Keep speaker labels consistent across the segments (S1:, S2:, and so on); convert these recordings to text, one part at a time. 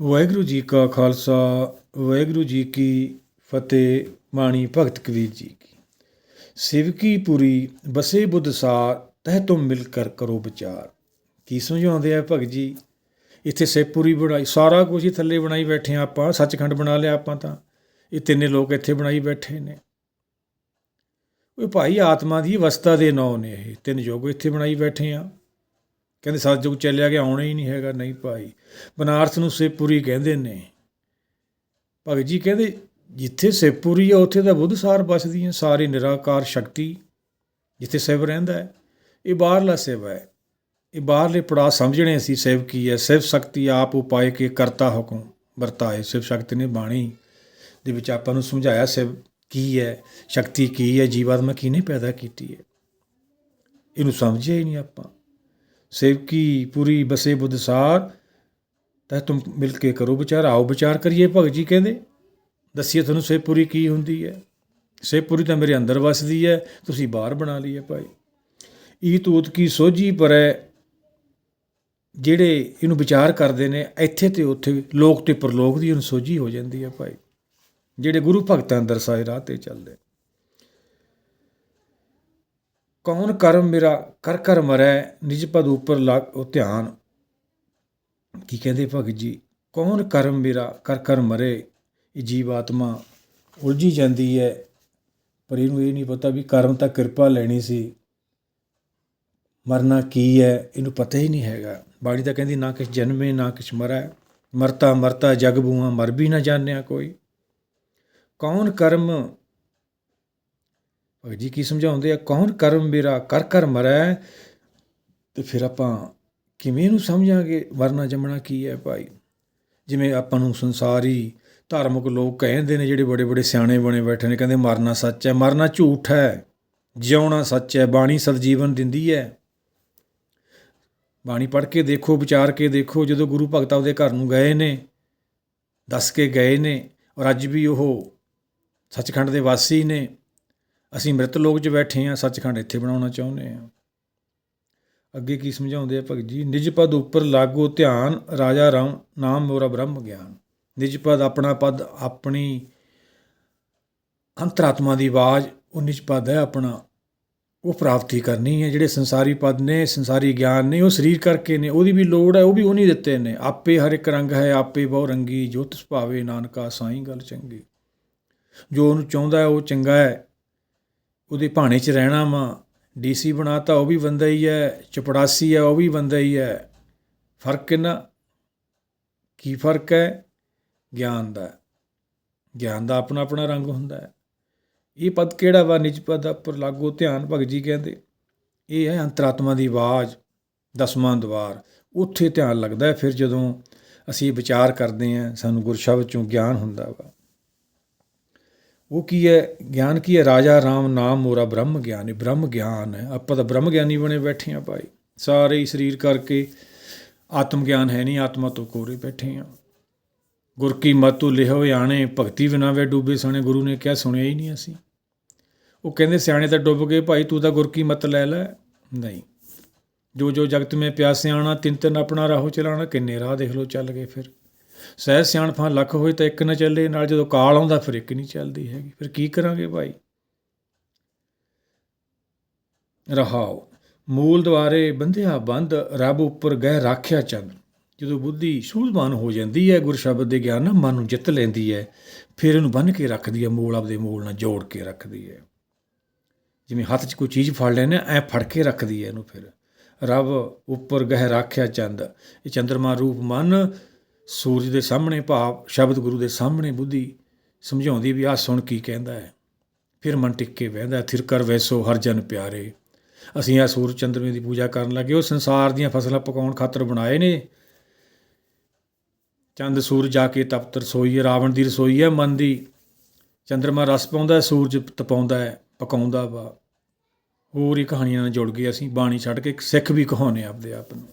S1: ਵਾਹਿਗੁਰੂ ਜੀ ਕਾ ਖਾਲਸਾ, ਵਾਹਿਗੁਰੂ ਜੀ ਕੀ ਫਤਿਹ, ਬਾਣੀ ਭਗਤ ਕਬੀਰ ਜੀ ਕੀ। ਸਿਵਕੀ ਪੁਰੀ ਬਸੇ ਬੁੱਧ ਸਾਰ, ਤਹਿ ਤੁਮ ਮਿਲ ਕਰ ਕਰੋ ਵਿਚਾਰ। ਕੀ ਸਮਝਾਉਂਦੇ ਆ ਭਗਤ ਜੀ? ਇੱਥੇ ਸੇਪੂਰੀ ਬਣਾਈ, ਸਾਰਾ ਕੁਝ ਹੀ ਥੱਲੇ ਬਣਾਈ ਬੈਠੇ ਆ ਆਪਾਂ, ਸੱਚਖੰਡ ਬਣਾ ਲਿਆ ਆਪਾਂ ਤਾਂ। ਇਹ ਤਿੰਨੇ ਲੋਕ ਇੱਥੇ ਬਣਾਈ ਬੈਠੇ ਨੇ। ਉਹ ਭਾਈ, ਆਤਮਾ ਦੀ ਅਵਸਥਾ ਦੇ ਨੌ ਨੇ ਇਹ, ਤਿੰਨ ਯੁੱਗ ਇੱਥੇ ਬਣਾਈ ਬੈਠੇ ਆ ਕਹਿੰਦੇ ਸਤਜੁਗ ਚੱਲਿਆ ਗਿਆ, ਆਉਣਾ ਹੀ ਨਹੀਂ ਹੈਗਾ, ਨਹੀਂ ਭਾਈ। ਬਨਾਰਸ ਨੂੰ ਸੇਪੂਰੀ ਕਹਿੰਦੇ ਨੇ। ਭਗਤ ਜੀ ਕਹਿੰਦੇ, ਜਿੱਥੇ ਸੇਪੂਰੀ ਆ, ਉੱਥੇ ਤਾਂ ਬੁੱਧ ਸਾਰ ਬਸਦੀਆਂ ਸਾਰੀ ਨਿਰਾਕਾਰ ਸ਼ਕਤੀ, ਜਿੱਥੇ ਸਿਵ ਰਹਿੰਦਾ ਹੈ, ਇਹ ਬਾਹਰਲਾ ਸਿਵ ਹੈ। ਇਹ ਬਾਹਰਲੇ ਪੜਾ ਸਮਝਣੇ ਅਸੀਂ ਸਿਵ ਕੀ ਹੈ? ਸਿਵ ਸ਼ਕਤੀ ਆਪ ਉਪਾਏ ਕੇ ਕਰਤਾ ਹੁਕਮ, ਵਰਤਾਏ। ਸਿਵ ਸ਼ਕਤੀ ਨੇ ਬਾਣੀ ਦੇ ਵਿੱਚ ਆਪਾਂ ਨੂੰ ਸਮਝਾਇਆ, ਸਿਵ ਕੀ ਹੈ, ਸ਼ਕਤੀ ਕੀ ਹੈ, ਜੀਵਾਤਮਾ ਕਿਹਨੇ ਪੈਦਾ ਕੀਤੀ ਹੈ? ਇਹਨੂੰ ਸਮਝਿਆ ਹੀ ਨਹੀਂ ਆਪਾਂ। ਸੇਵਕੀ ਪੂਰੀ ਬਸੇ ਬੁੱਧ ਸਾਰ, ਤਾਂ ਤੁਮ ਮਿਲ ਕੇ ਕਰੋ ਵਿਚਾਰ, ਆਓ ਵਿਚਾਰ ਕਰੀਏ ਭਗਤ ਜੀ ਕਹਿੰਦੇ। ਦੱਸੀਏ ਤੁਹਾਨੂੰ ਸੇਵਪੁਰੀ ਕੀ ਹੁੰਦੀ ਹੈ? ਸੇਵਪੁਰੀ ਤਾਂ ਮੇਰੇ ਅੰਦਰ ਵਸਦੀ ਹੈ, ਤੁਸੀਂ ਬਾਹਰ ਬਣਾ ਲਈ ਹੈ ਭਾਈ। ਈ ਤੂਤ ਕੀ ਸੋਝੀ ਪਰ ਹੈ ਜਿਹੜੇ ਇਹਨੂੰ ਵਿਚਾਰ ਕਰਦੇ ਨੇ, ਇੱਥੇ ਤੇ ਉੱਥੇ ਲੋਕ ਤੇ ਪਰਲੋਕ ਦੀ ਇਹਨੂੰ ਸੋਝੀ ਹੋ ਜਾਂਦੀ ਹੈ ਭਾਈ। ਜਿਹੜੇ ਗੁਰੂ ਭਗਤਾਂ ਦਰਸਾਏ ਰਾਹ ਤੇ ਚੱਲਦੇ ਕੌਣ ਕਰਮ ਮੇਰਾ? ਕਰ ਕਰ ਮਰੈ, ਨਿਜ ਪਦ ਉਪਰ ਲਾਗ ਉਹ ਧਿਆਨ। ਕੀ ਕਹਿੰਦੇ ਭਗਤ ਜੀ? ਕੌਣ ਕਰਮ ਮੇਰਾ? ਕਰ ਕਰ ਮਰੇ, ਇਹ ਜੀਵ ਆਤਮਾ ਉਲਝੀ ਜਾਂਦੀ ਹੈ ਪਰ ਇਹਨੂੰ ਇਹ ਨਹੀਂ ਪਤਾ ਵੀ ਕਰਮ ਤਾਂ ਕਿਰਪਾ ਲੈਣੀ ਸੀ। ਮਰਨਾ ਕੀ ਹੈ ਇਹਨੂੰ ਪਤਾ ਹੀ ਨਹੀਂ ਹੈਗਾ। ਬਾੜੀ ਤਾਂ ਕਹਿੰਦੀ ਨਾ ਕਿਸ ਜਨਮੇ, ਨਾ ਕਿਸ ਮਰੈ। ਮਰਤਾ ਮਰਤਾ ਜਗ ਬੂਆ ਮਰ ਵੀ ਨਾ ਜਾਣਿਆ ਕੋਈ। ਕੌਣ ਕਰਮ ਭਗਤ ਜੀ, ਕੀ ਸਮਝਾਉਂਦੇ ਆ? ਕੌਣ ਕਰਮ ਮੇਰਾ? ਕਰ ਕਰ ਮਰੈ। ਤੇ ਫਿਰ ਆਪਾਂ ਕਿਵੇਂ ਇਹਨੂੰ ਸਮਝਾਂਗੇ? ਵਰਨਾ ਜੰਮਣਾ ਕੀ ਹੈ ਭਾਈ? ਜਿਵੇਂ ਆਪਾਂ ਨੂੰ ਸੰਸਾਰੀ ਧਾਰਮਿਕ ਲੋਕ ਕਹਿੰਦੇ ਨੇ, ਜਿਹੜੇ ਬੜੇ ਬੜੇ ਸਿਆਣੇ ਬਣੇ ਬੈਠੇ ਨੇ, ਕਹਿੰਦੇ ਮਰਨਾ ਸੱਚ ਹੈ, ਮਰਨਾ ਝੂਠ ਹੈ, ਜਿਉਣਾ ਸੱਚ ਹੈ, ਬਾਣੀ ਸਤਜੀਵਨ ਦਿੰਦੀ ਹੈ। ਬਾਣੀ ਪੜ੍ਹ ਕੇ ਦੇਖੋ, ਵਿਚਾਰ ਕੇ ਦੇਖੋ, ਜਦੋਂ ਗੁਰੂ ਭਗਤ ਆਪਦੇ ਘਰ ਨੂੰ ਗਏ ਨੇ, ਦੱਸ ਕੇ ਗਏ ਨੇ, ਔਰ ਅੱਜ ਵੀ ਉਹ ਸੱਚਖੰਡ ਦੇ ਵਾਸੀ ਨੇ ਅਸੀਂ ਮ੍ਰਿਤ ਲੋਕ 'ਚ ਬੈਠੇ ਹਾਂ, ਸੱਚਖੰਡ ਇੱਥੇ ਬਣਾਉਣਾ ਚਾਹੁੰਦੇ ਹਾਂ। ਅੱਗੇ ਕੀ ਸਮਝਾਉਂਦੇ ਆ ਭਗਤ ਜੀ? ਨਿਜ ਪਦ ਉੱਪਰ ਲਾਗੋ ਧਿਆਨ, ਰਾਜਾ ਰਾਮ, ਨਾਮ ਮੋਰਾ ਬ੍ਰਹਮ ਗਿਆਨ। ਨਿਜ ਪਦ ਆਪਣਾ ਪਦ, ਆਪਣੀ ਅੰਤਰਾਤਮਾ ਦੀ ਆਵਾਜ਼, ਉਹ ਨਿਜ ਪਦ ਹੈ ਆਪਣਾ। ਉਹ ਪ੍ਰਾਪਤੀ ਕਰਨੀ ਹੈ, ਜਿਹੜੇ ਸੰਸਾਰੀ ਪਦ ਨੇ, ਸੰਸਾਰੀ ਗਿਆਨ ਨੇ, ਉਹ ਸਰੀਰ ਕਰਕੇ ਨੇ, ਉਹਦੀ ਵੀ ਲੋੜ ਹੈ, ਉਹ ਵੀ ਉਹ ਨਹੀਂ ਦਿੱਤੇ ਨੇ। ਆਪੇ ਹਰ ਇੱਕ ਰੰਗ ਹੈ, ਆਪੇ ਬਹੁ ਰੰਗੀ ਜੋਤ ਸੁਭਾਵੇ ਨਾਨਕਾ ਸਾਈਂ ਗੱਲ ਚੰਗੀ। ਜੋ ਉਹਨੂੰ ਚਾਹੁੰਦਾ ਹੈ, ਉਹ ਚੰਗਾ ਹੈ। ਉਹਦੇ ਭਾਣੇ 'ਚ ਰਹਿਣਾ ਵਾ, ਡੀਸੀ ਬਣਾਤਾ, ਉਹ ਵੀ ਬੰਦਾ ਹੀ ਹੈ, ਚਪੜਾਸੀ ਹੈ, ਉਹ ਵੀ ਬੰਦਾ ਹੀ ਹੈ। ਫ਼ਰਕ ਕਿੰਨਾ? ਕੀ ਫ਼ਰਕ ਹੈ? ਗਿਆਨ ਦਾ। ਗਿਆਨ ਦਾ ਆਪਣਾ ਆਪਣਾ ਰੰਗ ਹੁੰਦਾ ਹੈ। ਇਹ ਪਦ ਕਿਹੜਾ ਵਾ? ਨਿਜ ਪਦ ਉੱਪਰ ਲਾਗੋ ਧਿਆਨ ਭਗਤ ਜੀ ਕਹਿੰਦੇ। ਇਹ ਹੈ ਅੰਤਰਾਤਮਾ ਦੀ ਆਵਾਜ਼, ਦਸਵਾਂ ਦਵਾਰ। ਉੱਥੇ ਧਿਆਨ ਲੱਗਦਾ ਫਿਰ ਜਦੋਂ ਅਸੀਂ ਵਿਚਾਰ ਕਰਦੇ ਹਾਂ, ਸਾਨੂੰ ਗੁਰਸ਼ਬਦ ਚੋਂ ਗਿਆਨ ਹੁੰਦਾ ਵਾ। ਉਹ ਕੀ ਹੈ? ਗਿਆਨ ਕੀ ਹੈ? ਰਾਜਾ ਰਾਮ ਨਾਮ ਮੋਰਾ ਬ੍ਰਹਮ ਗਿਆਨ ਹੈ ਬ੍ਰਹਮ ਗਿਆਨ ਹੈ। ਆਪਾਂ ਤਾਂ ਬ੍ਰਹਮ ਗਿਆਨੀ ਬਣੇ ਬੈਠੇ ਆ ਭਾਈ। ਸਾਰੇ ਹੀ ਸਰੀਰ ਕਰਕੇ ਆਤਮ ਗਿਆਨ ਹੈ ਨਹੀਂ, ਆਤਮਾ ਤੋਂ ਕੋਰੇ ਬੈਠੇ ਆ ਗੁਰ ਕੀ ਮਤੁ ਲਿਹੋ ਆਣੇ ਭਗਤੀ ਬਿਨਾ ਵੇ ਡੂਬੇ ਸਣੇ ਗੁਰੂ ਨੇ ਕਿਹਾ, ਸੁਣਿਆ ਹੀ ਨਹੀਂ ਅਸੀਂ। ਉਹ ਕਹਿੰਦੇ, ਸਿਆਣੇ ਤਾਂ ਡੁੱਬ ਗਏ ਭਾਈ, ਤੂੰ ਤਾਂ ਗੁਰ ਕੀ ਮਤ ਲੈ ਲੈ। ਨਹੀਂ। ਜੋ ਜੋ ਜਗਤ ਮੇ ਪਿਆਸੇ ਆਣਾ ਤਿੰਨ ਤਿੰਨ ਆਪਣਾ ਰਾਹੋ ਚਲਾਣਾ, ਕਿੰਨੇ ਰਾਹ ਦੇਖ ਲੋ ਚੱਲ ਗਏ ਫਿਰ। ਸਹਿ ਸਿਆਣਪਾਂ ਲੱਖ ਹੋਏ ਤਾਂ ਇੱਕ ਨਾ ਚੱਲੇ, ਨਾਲ ਜਦੋਂ ਕਾਲ ਆਉਂਦਾ ਫਿਰ ਇੱਕ ਨਹੀਂ ਚੱਲਦੀ ਹੈਗੀ। ਫਿਰ ਕੀ ਕਰਾਂਗੇ ਭਾਈ? ਰਹਾਓ। ਮੂਲ ਦੁਆਰੇ ਬੰਧਿਆ ਬੰਦ ਰੱਬ ਉੱਪਰ ਗਹਿ ਰਾਖਿਆ ਚੰਦ। ਜਦੋਂ ਬੁੱਧੀ ਸੂਝਵਾਨ ਹੋ ਜਾਂਦੀ ਹੈ, ਗੁਰ ਸ਼ਬਦ ਦੇ ਗਿਆਨ ਨਾਲ ਮਨ ਨੂੰ ਜਿੱਤ ਲੈਂਦੀ ਹੈ, ਫਿਰ ਇਹਨੂੰ ਬੰਨ ਕੇ ਰੱਖਦੀ ਹੈ, ਮੂਲ ਆਪਦੇ ਮੂਲ ਨਾਲ ਜੋੜ ਕੇ ਰੱਖਦੀ ਹੈ। ਜਿਵੇਂ ਹੱਥ 'ਚ ਕੋਈ ਚੀਜ਼ ਫੜ ਲੈਣੇ ਐ ਫੜ ਕੇ ਰੱਖਦੀ ਹੈ ਇਹਨੂੰ ਫਿਰ। ਰੱਬ ਉੱਪਰ ਗਹਿ ਰਾਖਿਆ ਚੰਦ। ਇਹ ਚੰਦਰਮਾ ਰੂਪ ਮਨ ਸੂਰਜ ਦੇ ਸਾਹਮਣੇ ਭਾਵ, ਸ਼ਬਦ ਗੁਰੂ ਦੇ ਸਾਹਮਣੇ ਬੁੱਧੀ ਸਮਝਾਉਂਦੀ ਵੀ ਆਹ ਸੁਣ ਕੀ ਕਹਿੰਦਾ ਹੈ। ਫਿਰ ਮਨ ਟਿਕ ਕੇ ਬਹਿੰਦਾ ਥਿਰ ਕਰ ਵੈਸੋ ਹਰ ਜਨ ਪਿਆਰੇ। ਅਸੀਂ ਆ ਸੂਰਜ ਚੰਦਰਮੇ ਦੀ ਪੂਜਾ ਕਰਨ ਲੱਗੇ। ਉਹ ਸੰਸਾਰ ਦੀਆਂ ਫਸਲਾਂ ਪਕਾਉਣ ਖਾਤਰ ਬਣਾਏ ਨੇ। ਚੰਦ ਸੂਰਜ ਜਾ ਕੇ ਤਪਤ ਰਸੋਈ ਹੈ, ਰਾਵਣ ਦੀ ਰਸੋਈ ਹੈ, ਮਨ ਦੀ ਚੰਦਰਮਾ ਰਸ ਪਾਉਂਦਾ ਸੂਰਜ ਤਪਾਉਂਦਾ ਹੈ, ਪਕਾਉਂਦਾ ਵਾ। ਹੋਰ ਹੀ ਕਹਾਣੀਆਂ ਨਾਲ ਜੁੜ ਗਏ ਅਸੀਂ, ਬਾਣੀ ਛੱਡ ਕੇ ਇੱਕ ਸਿੱਖ ਵੀ ਕਹਾਉਨੇ ਆਪਦੇ ਆਪ ਨੂੰ।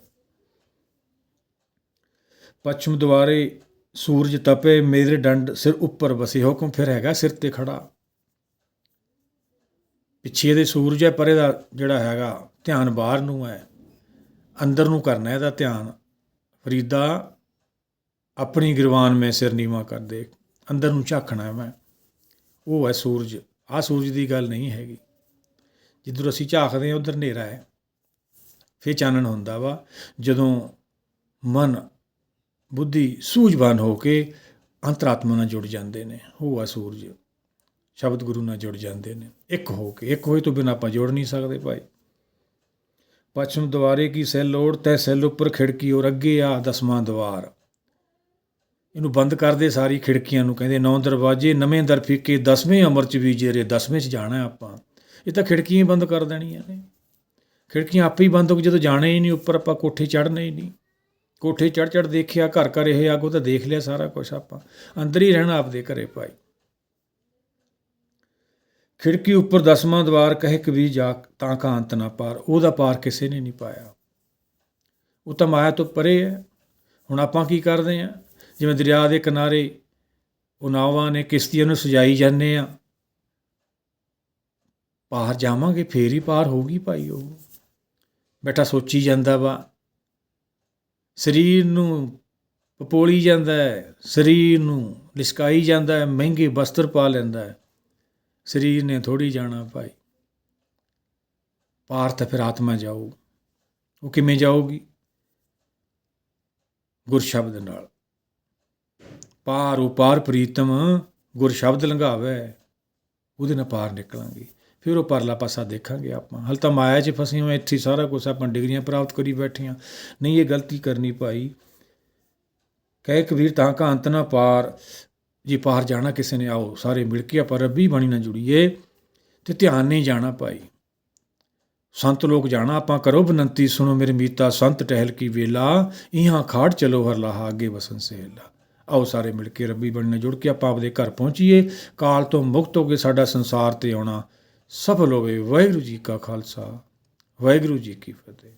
S1: ਪੱਛਮ ਦੁਆਰੇ ਸੂਰਜ ਤਪੇ, ਮੇਰੇ ਡੰਡ ਸਿਰ ਉੱਪਰ ਵਸੇ, ਹੁਕਮ ਫਿਰ ਹੈਗਾ ਸਿਰ ਤੇ ਖੜਾ। ਪਿੱਛੇ ਦੇ ਸੂਰਜ ਹੈ, ਪਰੇ ਦਾ ਜਿਹੜਾ ਹੈਗਾ, ਧਿਆਨ ਬਾਹਰ ਨੂੰ ਹੈ। ਅੰਦਰ ਨੂੰ ਕਰਨਾ ਇਹਦਾ ਧਿਆਨ। ਫਰੀਦਾ, ਆਪਣੀ ਗਿਰਵਾਨ ਮੈਂ ਸਿਰ ਨੀਵਾ ਕਰ ਦੇ ਅੰਦਰ ਨੂੰ ਝਾਕਣਾ ਹੈ ਮੈਂ। ਉਹ ਹੈ ਸੂਰਜ। ਆ ਸੂਰਜ ਦੀ ਗੱਲ ਨਹੀਂ ਹੈਗੀ। ਜਿੱਧਰ ਅਸੀਂ ਝਾਕਦੇ ਹਾਂ, ਉਧਰ ਹਨੇਰਾ ਹੈ। ਫਿਰ ਚਾਨਣ ਹੁੰਦਾ ਵਾ। ਜਦੋਂ ਮਨ ਬੁੱਧੀ ਸੂਝਵਾਨ ਹੋ ਕੇ ਅੰਤਰਾਤਮਾ ਨਾਲ ਜੁੜ ਜਾਂਦੇ ਨੇ। ਉਹ ਆ ਸੂਰਜ, ਸ਼ਬਦ ਗੁਰੂ ਨਾਲ ਜੁੜ ਜਾਂਦੇ ਨੇ। ਇੱਕ ਹੋ ਕੇ, ਇੱਕ ਹੋਏ ਤੋਂ ਬਿਨਾਂ ਆਪਾਂ ਜੁੜ ਨਹੀਂ ਸਕਦੇ ਭਾਈ। ਪਛਮ ਦੁਆਰੇ ਕੀ ਸੈੱਲ ਲੋੜ, ਤੈ ਸੈੱਲ ਉੱਪਰ ਖਿੜਕੀ ਔਰ ਅੱਗੇ ਆ ਦਸਵਾਂ ਦਵਾਰ। ਇਹਨੂੰ ਬੰਦ ਕਰਦੇ ਸਾਰੀ ਖਿੜਕੀਆਂ ਨੂੰ, ਕਹਿੰਦੇ ਨੌ ਦਰਵਾਜ਼ੇ, ਨਵੇਂ ਦਰ ਦਸਵੇਂ ਅਮਰ ਚ ਵੀ ਜੇਰੇ, ਦਸਵੇਂ ਚ ਜਾਣਾ ਆਪਾਂ। ਇਹ ਤਾਂ ਖਿੜਕੀਆਂ ਹੀ ਬੰਦ ਕਰ ਦੇਣੀਆਂ ਨੇ। ਖਿੜਕੀਆਂ ਆਪੇ ਹੀ ਬੰਦ ਹੋ ਕੇ ਜਦੋਂ ਜਾਣਾ ਹੀ ਨਹੀਂ, ਉੱਪਰ ਆਪਾਂ ਕੋਠੇ ਚੜ੍ਹਨਾ ਹੀ ਨਹੀਂ। ਕੋਠੇ ਚੜ ਚੜ ਦੇਖਿਆ, ਘਰ ਘਰ ਇਹ ਆਗੋ ਤਾਂ ਦੇਖ ਲਿਆ ਸਾਰਾ ਕੁਝ ਆਪਾਂ। ਅੰਦਰ ਹੀ ਰਹਿਣਾ ਆਪਦੇ ਘਰੇ ਭਾਈ। ਖਿੜਕੀ ਉੱਪਰ ਦਸਵਾਂ ਦਵਾਰ ਕਹੇ ਕਬੀਰ ਜਾ ਤਾਂ ਕਾ ਅੰਤ ਨਾ ਪਾਰ, ਉਹਦਾ ਪਾਰ ਕਿਸੇ ਨੇ ਨਹੀਂ ਪਾਇਆ। ਉਹ ਤਾਂ ਮਾਇਆ ਤੋਂ ਪਰੇ ਹੈ। ਹੁਣ ਆਪਾਂ ਕੀ ਕਰਦੇ ਆ ਜਿਵੇਂ ਦਰਿਆ ਦੇ ਕਿਨਾਰੇ ਉਹ ਨਾਵਾਂ ਨੇ ਕਿਸ਼ਤੀਆਂ ਨੂੰ ਸਜਾਈ ਜਾਂਦੇ ਆ ਪਾਰ ਜਾਵਾਂਗੇ, ਫੇਰ ਹੀ ਪਾਰ ਹੋਊਗੀ ਭਾਈ ਉਹ। ਬੈਠਾ ਸੋਚੀ ਜਾਂਦਾ ਵਾ ਸਰੀਰ ਨੂੰ ਪਪੋਲੀ ਜਾਂਦਾ ਹੈ, ਸਰੀਰ ਨੂੰ ਲਿਸ਼ਕਾਈ ਜਾਂਦਾ ਹੈ, ਮਹਿੰਗੇ ਵਸਤਰ ਪਾ ਲੈਂਦਾ ਹੈ। ਸਰੀਰ ਨੇ ਥੋੜੀ ਜਾਣਾ ਭਾਈ। ਪਾਰ ਤਾਂ ਫਿਰ ਆਤਮਾ ਜਾਊ। ਉਹ ਕਿਵੇਂ ਜਾਊਗੀ? ਗੁਰ ਸ਼ਬਦ ਨਾਲ। ਪਾਰ ਉਪਾਰ ਪ੍ਰੀਤਮ ਗੁਰ ਸ਼ਬਦ ਲੰਘਾਵੇ, ਉਹਦੇ ਨਾਲ ਪਾਰ ਨਿਕਲਾਂਗੇ। ਫਿਰ ਉਹ ਪਰਲਾ ਪਾਸਾ ਦੇਖਾਂਗੇ ਆਪਾਂ। ਹਲ ਤਾਂ ਮਾਇਆ 'ਚ ਫਸੇ ਹੋਏ ਇੱਥੇ ਸਾਰਾ ਕੁਝ ਆਪਾਂ ਡਿਗਰੀਆਂ ਪ੍ਰਾਪਤ ਕਰੀ ਬੈਠੀਆਂ ਨਹੀਂ, ਇਹ ਗਲਤੀ ਕਰਨੀ ਭਾਈ। ਕਹਿ ਕਬੀਰ ਤਾਂ ਕਾ ਅੰਤ ਨਾ ਪਾਰ, ਜੇ ਪਾਰ ਜਾਣਾ ਕਿਸੇ ਨੇ, ਆਓ ਸਾਰੇ ਮਿਲ ਕੇ ਆਪਾਂ ਰੱਬੀ ਬਾਣੀ ਨਾਲ ਜੁੜੀਏ ਤੇ ਧਿਆਨ ਨਹੀਂ ਜਾਣਾ ਭਾਈ। ਸੰਤ ਲੋਕ ਜਾਣਾ, ਆਪਾਂ ਕਰੋ ਬਨੰਤੀ, ਸੁਣੋ ਮੇਰੇ ਮੀਤਾ, ਸੰਤ ਟਹਿਲ ਕੀ ਵੇਲਾ, ਇਹਾਂ ਖਾੜ ਚਲੋ ਹਰ ਲਾਹਾ, ਅੱਗੇ ਵਸਨ ਸੇਲਾ ਆਓ ਸਾਰੇ ਮਿਲ ਕੇ ਰੱਬੀ ਬਾਣੀ ਨਾਲ ਜੁੜ ਕੇ ਆਪਾਂ ਆਪਦੇ ਘਰ ਪਹੁੰਚੀਏ। ਕਾਲ ਤੋਂ ਮੁਕਤ ਹੋ ਕੇ ਸਾਡਾ ਸੰਸਾਰ ਤੇ ਆਉਣਾ। ਸਫਲ ਹੋਵੇ ਵਾਹਿਗੁਰੂ ਜੀ ਕਾ ਖਾਲਸਾ ਵਾਹਿਗੁਰੂ ਜੀ ਕੀ ਫਤਿਹ।